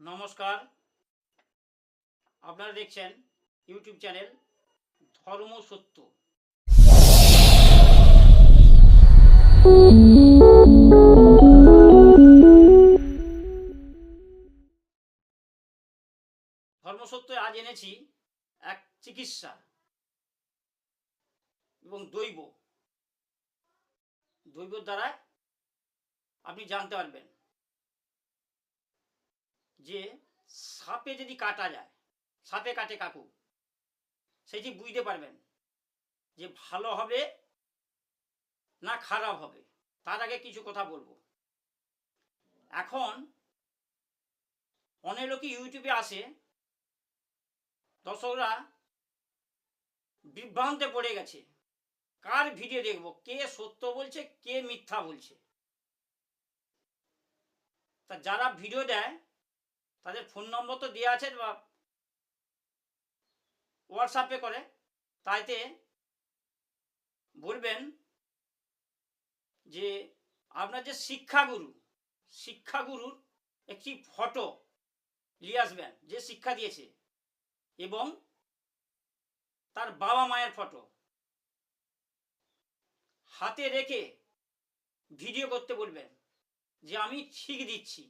নমস্কার। আপনারা দেখছেন ইউটিউব চ্যানেল ধর্ম সত্য। ধর্মসত্য আজ এনেছি এক চিকিৎসা এবং দৈব। দৈবর দ্বারা আপনি জানতে পারবেন। যে সাপে যদি কাটা যায়, সাপে কাটে কাকু সেটি বুঝতে পারবেন যে ভালো হবে না খারাপ হবে। তার আগে কিছু কথা বলব। এখন অনেক লোকই ইউটিউবে আসে, দর্শকরা বিভ্রান্তে পড়ে গেছে। কার ভিডিও দেখব? কে সত্য বলছে, কে মিথ্যা বলছে? তা যারা ভিডিও দেয় তাদের ফোন নম্বর তো দেওয়া আছে বা হোয়াটসঅ্যাপে করে। তাইতে বলবেন যে আপনার যে শিক্ষাগুরু, শিক্ষাগুরুর একটি ফটো নিয়ে আসবেন, যে শিক্ষা দিয়েছে এবং তার বাবা মায়ের ফটো হাতে রেখে ভিডিও করতে বলবেন যে আমি ঠিক দিচ্ছি।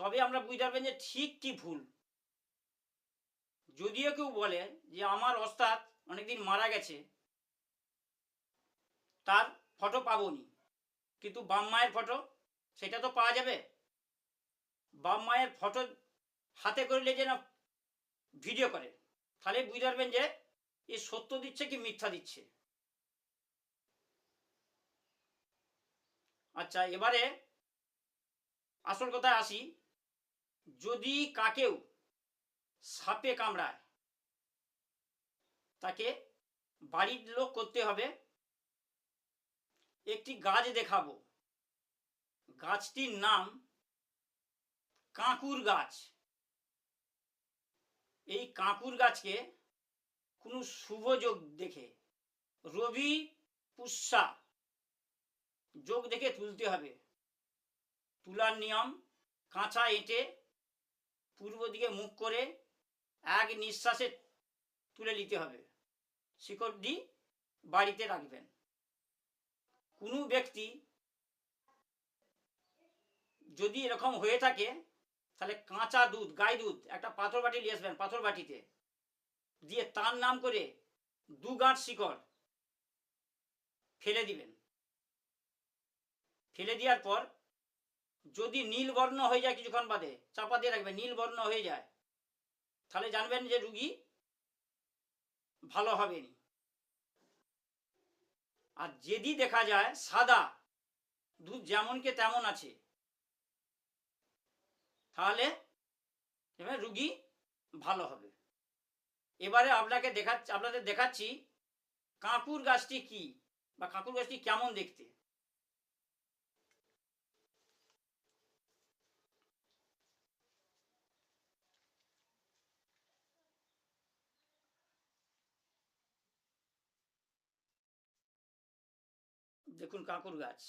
তবে আমরা বুঝতে পারবেন যে ঠিক কি ভুল। যদিও কেউ বলে যে আমার ওস্তাদ অনেকদিন মারা গেছে, তার ফটো পাবনি। কিন্তু বাম মায়ের ফটো সেটা তো পাওয়া যাবে। বাম মায়ের ফটো হাতে করলে যে না ভিডিও করে, তাহলে বুঝতে পারবেন যে এ সত্য দিচ্ছে কি মিথ্যা দিচ্ছে। আচ্ছা এবারে আসল কথায় আসি। যদি কাকেও সাপে কামড়ায়, তাকে বাড়ির লোক করতে হবে। একটি গাছ দেখাবো। গাছটির নাম কাঁকুর গাছ। এই কাঁকুর গাছকে কোনো শুভ যোগ দেখে, রবি পুষ্যা যোগ দেখে তুলতে হবে। তুলার নিয়ম, কাঁচা এঁটে পূর্ব দিকে মুখ করে এক নিঃশ্বাসে তুলে নিতে হবে। শিকড়টি বাড়িতে রাখবেন। কোনো ব্যক্তি যদি এরকম হয়ে থাকে, তাহলে কাঁচা দুধ, গাই দুধ একটা পাথর বাটি নিয়ে আসবেন পাথর বাটিতে। দিয়ে তার নাম করে দু গাঁট শিকড় ফেলে দিবেন। ফেলে দেওয়ার পর যদি নীল বর্ণ হয়ে যায় কিছুক্ষণ বাদে, চাপা দিয়ে রাখবেন নীল বর্ণ হয়ে যায়, তাহলে জানবেন যে রুগী ভালো হবে নি। আর যদি দেখা যায়, সাদা, দুধ যেমনকে তেমন আছে, তাহলে রুগী ভালো হবে। এবারে আপনাকে দেখাচ্ছি, আপনাদের দেখাচ্ছি কাঁকুর গাছটি কি বা কাঁকুর গাছটি কেমন দেখতে। দেখুন কাঁকর গাছ।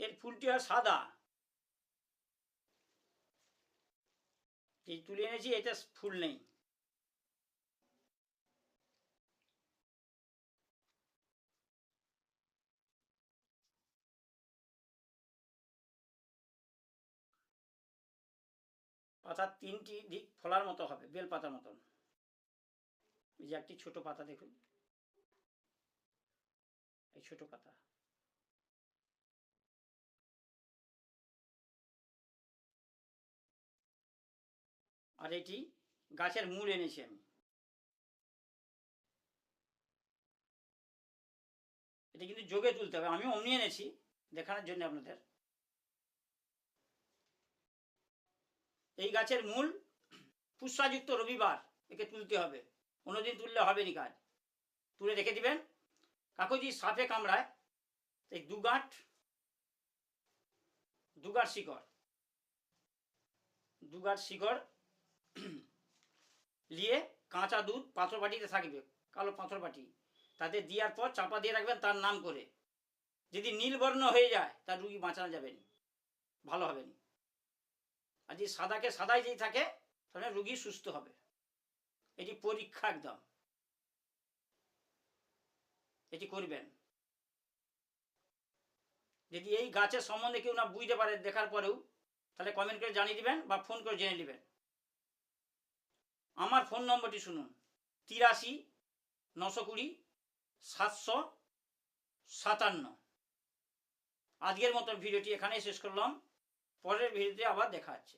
এর ফুলটি হয় সাদা। এই তুলে এনেছি এটা ফুল নেই। পাতার তিনটি দিক ফলার মতো হবে বেল পাতার মতন। এই যে একটি ছোট পাতা দেখুন। এই ছোট পাতা। আর এটি গাছের মূল এনেছি আমি। এটা কিন্তু যোগে তুলতে হবে আমি অমনি এনেছি, দেখানোর জন্য আপনাদের। এই গাছের মূল পুষ্পাযুক্ত রবিবার একে তুলতে হবে অন্যদিন তুললে হবে নি কাজ। তুলে রেখে দিবেন, কাকুজি সাপে কামড়ায়, এই দু গাঁট দু গাঁট শিকড় দু গাঁট শিকড় নিয়ে কাঁচা দুধ পাথর বাটিতে থাকবে, কালো পাথর বাটি। তাতে দেওয়ার পর চাপা দিয়ে রাখবেন তার নাম করে। যদি নীলবর্ণ হয়ে যায়, তার রুগী বাঁচানো যাবে না, ভালো হবে না। আর যদি সাদাকে সাদাই যদি থাকে, তাহলে রুগী সুস্থ হবে। এটি পরীক্ষা একদম। এটি করবেন। যদি এই গাছের সম্বন্ধে কেউ না বুঝতে পারে দেখার পরেও, তাহলে কমেন্ট করে জানিয়ে দিবেন বা ফোন করে জেনে নেবেন। আমার ফোন নম্বরটি শুনুন। তিরাশি, নশো কুড়ি, সাতশো সাতান্ন। আজকের মতো ভিডিওটি এখানেই শেষ করলাম। পরের ভিডিওতে আবার দেখা হচ্ছে।